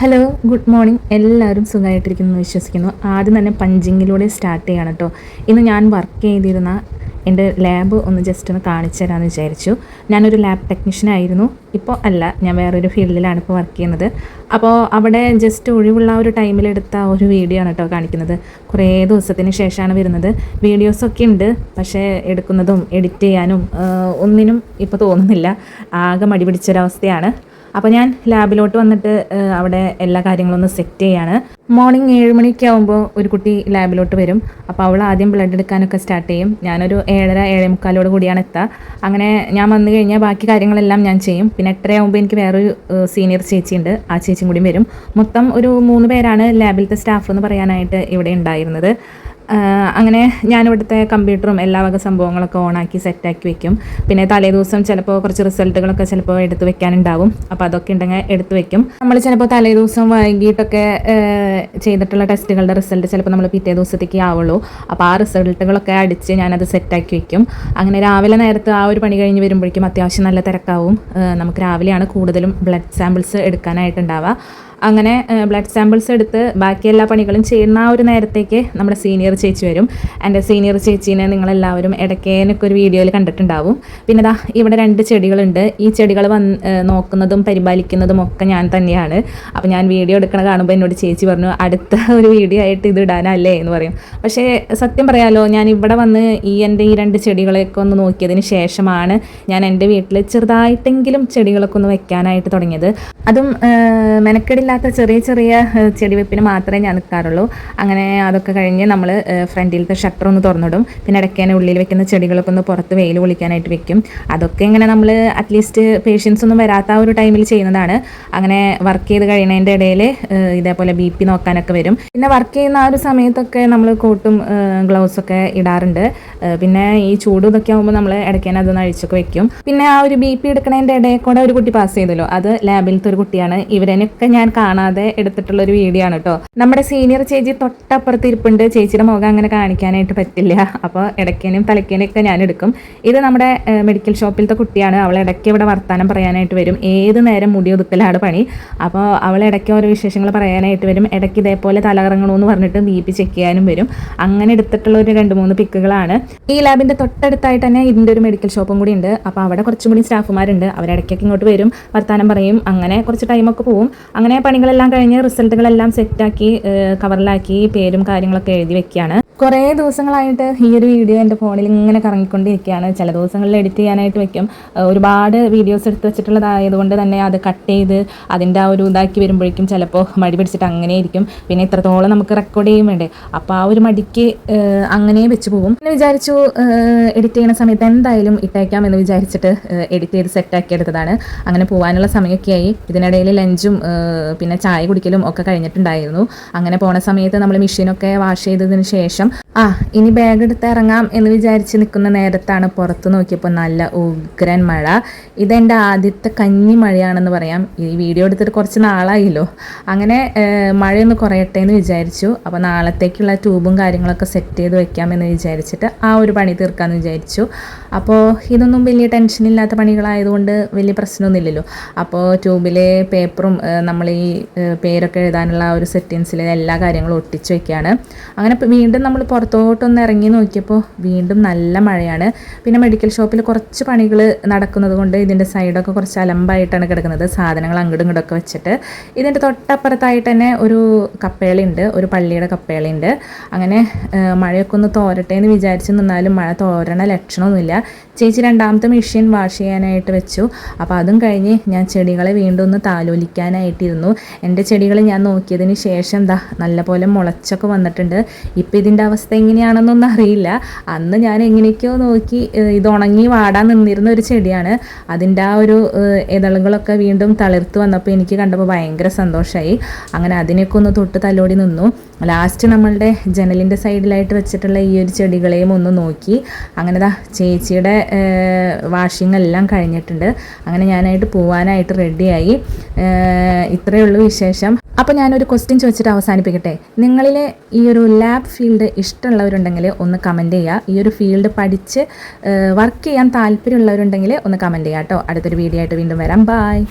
Hello good morning എല്ലാവരും സുഖമായിട്ടിരിക്കുന്നു എന്ന് വിശ്വസിക്കുന്നു. ആദ്യം തന്നെ പഞ്ചിങ്ങിലൂടെ സ്റ്റാർട്ട് ചെയ്യണം കേട്ടോ ഇന്ന് ഞാൻ വർക്ക് ചെയ്തിരുന്ന എന്റെ ലാബ് ഒന്ന് ജസ്റ്റ് ഒന്ന് കാണിച്ചു തരാമെന്ന് വിചാരിച്ചു. ഞാനൊരു ലാബ് ടെക്നീഷ്യൻ ആയിരുന്നു. ഇപ്പോൾ അല്ല ഞാൻ വേറൊരു ഫീൽഡിലാണ് ഇപ്പോൾ വർക്ക് ചെയ്യുന്നത്. അപ്പോൾ അവിടെ ജസ്റ്റ് ഒഴിവുള്ള ഒരു ടൈമിലെടുത്ത ഒരു വീഡിയോ ആണ് കേട്ടോ കാണിക്കുന്നത്. കുറേ ദിവസത്തിന് ശേഷമാണ് വരുന്നത്. വീഡിയോസൊക്കെ ഉണ്ട് പക്ഷേ എടുക്കുന്നതും എഡിറ്റ് ചെയ്യാനും ഒന്നിനും ഇപ്പോൾ തോന്നുന്നില്ല. ആകെ മടി പിടിച്ചൊരവസ്ഥയാണ്. അപ്പോൾ ഞാൻ ലാബിലോട്ട് വന്നിട്ട് അവിടെ എല്ലാ കാര്യങ്ങളും ഒന്ന് സെറ്റ് ചെയ്യാണ്. മോർണിംഗ് ഏഴ് മണിയൊക്കെ ആകുമ്പോൾ ഒരു കുട്ടി ലാബിലോട്ട് വരും. അപ്പോൾ അവൾ ആദ്യം ബ്ലഡ് എടുക്കാനൊക്കെ സ്റ്റാർട്ട് ചെയ്യും. ഞാനൊരു ഏഴര ഏഴേ മുക്കാലോട് കൂടിയാണ് എത്തുക അങ്ങനെ ഞാൻ വന്നു കഴിഞ്ഞാൽ ബാക്കി കാര്യങ്ങളെല്ലാം ഞാൻ ചെയ്യും. പിന്നെ എട്ടരയാകുമ്പോൾ എനിക്ക് വേറൊരു സീനിയർ ചേച്ചിയുണ്ട്. ആ ചേച്ചിയും കൂടിയും വരും. മൊത്തം ഒരു മൂന്ന് പേരാണ് ലാബിലത്തെ സ്റ്റാഫ് എന്ന് പറയാനായിട്ട് ഇവിടെ ഉണ്ടായിരുന്നത്. അങ്ങനെ ഞാനിവിടുത്തെ കമ്പ്യൂട്ടറും എല്ലാ വക സംഭവങ്ങളൊക്കെ ഓണാക്കി സെറ്റാക്കി വെക്കും. പിന്നെ തലേ ദിവസം ചിലപ്പോൾ കുറച്ച് റിസൾട്ടുകളൊക്കെ ചിലപ്പോൾ എടുത്ത് വെക്കാനുണ്ടാവും. അപ്പോൾ അതൊക്കെ ഉണ്ടെങ്കിൽ എടുത്ത് വെക്കും. നമ്മൾ ചിലപ്പോൾ തലേ ദിവസം വൈകിട്ടൊക്കെ ചെയ്തിട്ടുള്ള ടെസ്റ്റുകളുടെ റിസൾട്ട് ചിലപ്പോൾ നമ്മൾ പിറ്റേ ദിവസത്തേക്ക് ആവുള്ളൂ. അപ്പോൾ ആ റിസൾട്ടുകളൊക്കെ അടിച്ച് ഞാനത് സെറ്റാക്കി വെക്കും. അങ്ങനെ രാവിലെ നേരത്തെ ആ ഒരു പണി കഴിഞ്ഞ് വരുമ്പോഴേക്കും അത്യാവശ്യം നല്ല തിരക്കാവും. നമുക്ക് രാവിലെയാണ് കൂടുതലും ബ്ലഡ് സാമ്പിൾസ് എടുക്കാനായിട്ടുണ്ടാവുക. അങ്ങനെ ബ്ലഡ് സാമ്പിൾസ് എടുത്ത് ബാക്കി എല്ലാ പണികളും ചെയ്യുന്ന ആ ഒരു നേരത്തേക്ക് നമ്മുടെ സീനിയർ ചേച്ചി വരും. എന്റെ സീനിയർ ചേച്ചീനെ നിങ്ങളെല്ലാവരും ഇടയ്ക്കേനൊക്കെ ഒരു വീഡിയോയിൽ കണ്ടിട്ടുണ്ടാവും. പിന്നെ ദാ ഇവിടെ രണ്ട് ചെടികളുണ്ട്. ഈ ചെടികൾ വന്ന് നോക്കുന്നതും പരിപാലിക്കുന്നതും ഒക്കെ ഞാൻ തന്നെയാണ്. അപ്പോൾ ഞാൻ വീഡിയോ എടുക്കണ കാണുമ്പോൾ എന്നോട് ചേച്ചി പറഞ്ഞു അടുത്ത ഒരു വീഡിയോ ആയിട്ട് ഇത് ഇടാനല്ലേ? എന്ന് പറയും. പക്ഷേ സത്യം പറയാലോ ഞാൻ ഇവിടെ വന്ന് ഈ എന്റെ ഈ രണ്ട് ചെടികളെയൊക്കെ ഒന്ന് നോക്കിയതിന് ശേഷമാണ് ഞാൻ എന്റെ വീട്ടിൽ ചെറുതായിട്ടെങ്കിലും ചെടികളൊക്കെ ഒന്ന് വെക്കാനായിട്ട് തുടങ്ങിയത്. അതും ഏഹ് മെനക്കെടില്ലാത്ത ചെറിയ ചെറിയ ചെടിവെപ്പിന് ചെടി വെപ്പിന് മാത്രമേ ഞാൻ നിൽക്കാറുള്ളൂ. അങ്ങനെ അതൊക്കെ കഴിഞ്ഞ് നമ്മൾ ഫ്രണ്ടിലത്തെ ഷട്ടർ ഒന്ന് തുറന്നിടും. പിന്നെ ഇടയ്ക്കാൻ ഉള്ളിൽ വെക്കുന്ന ചെടികളൊക്കെ ഒന്ന് പുറത്ത് വെയിൽ പൊളിക്കാനായിട്ട് വെക്കും. അതൊക്കെ ഇങ്ങനെ നമ്മൾ അറ്റ്ലീസ്റ്റ് പേഷ്യൻസ് ഒന്നും വരാത്ത ഒരു ടൈമിൽ ചെയ്യുന്നതാണ്. അങ്ങനെ വർക്ക് ചെയ്ത് കഴിയുന്നതിന്റെ ഇടയിൽ ഇതേപോലെ ബി പി നോക്കാനൊക്കെ വരും. പിന്നെ വർക്ക് ചെയ്യുന്ന ആ ഒരു സമയത്തൊക്കെ നമ്മൾ കോട്ടും ഗ്ലൗസൊക്കെ ഇടാറുണ്ട്. പിന്നെ ഈ ചൂട് ഇതൊക്കെ ആകുമ്പോൾ നമ്മൾ ഇടയ്ക്കാൻ അതൊന്ന് അഴിച്ചൊക്കെ വെക്കും. പിന്നെ ആ ഒരു ബി പി എടുക്കുന്നതിന്റെ ഇടയിൽ കൂടെ ഒരു കുട്ടി പാസ് ചെയ്തല്ലോ. അത് ലാബിലത്തെ ഒരു കുട്ടിയാണ്. ഇവരനൊക്കെ ഞാൻ കാണാതെ എടുത്തിട്ടുള്ള ഒരു വീഡിയോ ആണ് കേട്ടോ നമ്മുടെ സീനിയർ ചേച്ചി തൊട്ടപ്പുറത്ത് ഇരിപ്പുണ്ട്. ചേച്ചിയുടെ മുഖം അങ്ങനെ കാണിക്കാനായിട്ട് പറ്റില്ല. അപ്പോൾ ഇടയ്ക്കേനും ഒക്കെ ഞാൻ എടുക്കും. ഇത് നമ്മുടെ മെഡിക്കൽ ഷോപ്പിലത്തെ കുട്ടിയാണ്. അവൾ ഇടയ്ക്ക് ഇവിടെ വർത്താനം പറയാനായിട്ട് വരും. ഏത് നേരം മുടി ഒതുക്കലാണ് പണി. അപ്പോൾ അവൾ ഇടയ്ക്ക് ഓരോ വിശേഷങ്ങൾ പറയാനായിട്ട് വരും. ഇടയ്ക്ക് ഇതേപോലെ തലകറങ്ങണമെന്ന് പറഞ്ഞിട്ട് ബി പി ചെക്ക് ചെയ്യാനും വരും. അങ്ങനെ എടുത്തിട്ടുള്ള ഒരു രണ്ട് മൂന്ന് പിക്കുകളാണ്. ഈ ലാബിന്റെ തൊട്ടടുത്തായിട്ട് തന്നെ ഇതിന്റെ ഒരു മെഡിക്കൽ ഷോപ്പും കൂടി ഉണ്ട്. അപ്പോൾ അവിടെ കുറച്ചും കൂടി സ്റ്റാഫുമാരുണ്ട്. അവരിടയ്ക്കൊക്കെ ഇങ്ങോട്ട് വരും വർത്താനം പറയും. അങ്ങനെ കുറച്ച് ടൈമൊക്കെ പോവും. അങ്ങനെ പണികളെല്ലാം കഴിഞ്ഞ് റിസൾട്ടുകളെല്ലാം സെറ്റാക്കി കവറിലാക്കി പേരും കാര്യങ്ങളൊക്കെ എഴുതി വെക്കുകയാണ്. കുറേ ദിവസങ്ങളായിട്ട് ഈ ഒരു വീഡിയോ എന്റെ ഫോണിൽ ഇങ്ങനെ കറങ്ങിക്കൊണ്ടിരിക്കുകയാണ്. ചില ദിവസങ്ങളിൽ എഡിറ്റ് ചെയ്യാനായിട്ട് വെക്കും. ഒരുപാട് വീഡിയോസ് എടുത്ത് വെച്ചിട്ടുള്ളതായതുകൊണ്ട് തന്നെ അത് കട്ട് ചെയ്ത് അതിന്റെ ആ ഒരു ഇതാക്കി വരുമ്പോഴേക്കും ചിലപ്പോൾ മടി പിടിച്ചിട്ട് അങ്ങനെ ഇരിക്കും. പിന്നെ ഇത്രത്തോളം നമുക്ക് റെക്കോർഡ് ചെയ്യും വേണ്ടേ. അപ്പോൾ ആ ഒരു മടിക്ക് അങ്ങനെ വെച്ച് പോകും. പിന്നെ വിചാരിച്ചു എഡിറ്റ് ചെയ്യുന്ന സമയത്ത് എന്തായാലും ഇട്ടേക്കാം എന്ന് വിചാരിച്ചിട്ട് എഡിറ്റ് ചെയ്ത് സെറ്റാക്കി എടുത്തതാണ്. അങ്ങനെ പോകാനുള്ള സമയമൊക്കെ ആയി. ഇതിനിടയിൽ ലഞ്ചും പിന്നെ ചായ കുടിക്കലും ഒക്കെ കഴിഞ്ഞിട്ടുണ്ടായിരുന്നു. അങ്ങനെ പോണ സമയത്ത് നമ്മൾ മെഷീനൊക്കെ വാഷ് ചെയ്തതിന് ശേഷം ആ ഇനി ബാഗ് എടുത്ത് ഇറങ്ങാം എന്ന് വിചാരിച്ച് നിൽക്കുന്ന നേരത്താണ് പുറത്ത് നോക്കിയപ്പോൾ നല്ല ഉഗ്രൻ മഴ. ഇതെന്റെ ആദ്യത്തെ കഞ്ഞി മഴയാണെന്ന് പറയാം. ഈ വീഡിയോ എടുത്തിട്ട് കുറച്ച് നാളായില്ലോ. അങ്ങനെ മഴയൊന്ന് കുറയട്ടെ എന്ന് വിചാരിച്ചു. അപ്പോൾ നാളത്തേക്കുള്ള ട്യൂബും കാര്യങ്ങളൊക്കെ സെറ്റ് ചെയ്ത് വെക്കാമെന്ന് വിചാരിച്ചിട്ട് ആ ഒരു പണി തീർക്കാമെന്ന് വിചാരിച്ചു. അപ്പോൾ ഇതൊന്നും വലിയ ടെൻഷനില്ലാത്ത പണികളായതുകൊണ്ട് വലിയ പ്രശ്നമൊന്നുമില്ലല്ലോ അപ്പോൾ ട്യൂബിലെ പേപ്പറും നമ്മൾ ഈ പേരൊക്കെ എഴുതാനുള്ള ഒരു സെറ്റിങ്സിൽ എല്ലാ കാര്യങ്ങളും ഒട്ടിച്ച് വെക്കുകയാണ്. അങ്ങനെ വീണ്ടും നമ്മൾ പുറത്തോട്ടൊന്ന് ഇറങ്ങി നോക്കിയപ്പോൾ വീണ്ടും നല്ല മഴയാണ്. പിന്നെ മെഡിക്കൽ ഷോപ്പിൽ കുറച്ച് പണികൾ നടക്കുന്നത് കൊണ്ട് ഇതിന്റെ സൈഡൊക്കെ കുറച്ച് അലമ്പായിട്ടാണ് കിടക്കുന്നത്. സാധനങ്ങൾ അങ്ങോട്ടും ഇങ്ങോട്ടൊക്കെ വെച്ചിട്ട്. ഇതിന്റെ തൊട്ടപ്പുറത്തായിട്ട് തന്നെ ഒരു കപ്പേളയുണ്ട്. ഒരു പള്ളിയുടെ കപ്പേളയുണ്ട്. അങ്ങനെ മഴയൊക്കെ ഒന്ന് തോരട്ടെ എന്ന് വിചാരിച്ച് നിന്നാലും മഴ തോരണ ലക്ഷണമൊന്നുമില്ല. ചേച്ചി രണ്ടാമത്തെ മെഷീൻ വാഷ് ചെയ്യാനായിട്ട് വെച്ചു. അപ്പോൾ അതും കഴിഞ്ഞ് ഞാൻ ചെടികളെ വീണ്ടും ഒന്ന് താലോലിക്കാനായിട്ടിരുന്നു. എന്റെ ചെടികൾ ഞാൻ നോക്കിയതിന് ശേഷം ദാ നല്ലപോലെ മുളച്ചൊക്കെ വന്നിട്ടുണ്ട്. ഇപ്പം ഇതിന്റെ അവസ്ഥ എങ്ങനെയാണെന്നൊന്നും അറിയില്ല. അന്ന് ഞാൻ എങ്ങനെയൊക്കെയോ നോക്കി ഇത് ഉണങ്ങി വാടാൻ നിന്നിരുന്ന ഒരു ചെടിയാണ്. അതിന്റെ ആ ഒരു ഇതളുകളൊക്കെ വീണ്ടും തളിർത്ത് വന്നപ്പോൾ എനിക്ക് കണ്ടപ്പോൾ ഭയങ്കര സന്തോഷമായി അങ്ങനെ അതിനൊക്കെ ഒന്ന് തൊട്ട് തലോടി നിന്നു. ലാസ്റ്റ് നമ്മളുടെ ജനലിന്റെ സൈഡിലായിട്ട് വെച്ചിട്ടുള്ള ഈ ഒരു ചെടികളെയും ഒന്ന് നോക്കി. അങ്ങനെ ദാ ചേച്ചിയുടെ വാഷിംഗ് എല്ലാം കഴിഞ്ഞിട്ടുണ്ട്. അങ്ങനെ ഞാനായിട്ട് പോവാനായിട്ട് റെഡിയായി. ഇത്രയേ ഉള്ളൂ വിശേഷം. അപ്പോൾ ഞാനൊരു ക്വസ്റ്റ്യൻ ചോദിച്ചിട്ട് അവസാനിപ്പിക്കട്ടെ. നിങ്ങളിലെ ഈ ഒരു ലാബ് ഫീൽഡ് ഇഷ്ടമുള്ളവരുണ്ടെങ്കിൽ ഒന്ന് കമന്റ് ചെയ്യുക ഈ ഒരു ഫീൽഡ് പഠിച്ച് വർക്ക് ചെയ്യാൻ താല്പര്യമുള്ളവരുണ്ടെങ്കിൽ ഒന്ന് കമന്റ് ചെയ്യാം കേട്ടോ അടുത്തൊരു വീഡിയോ ആയിട്ട് വീണ്ടും വരാം. ബായ്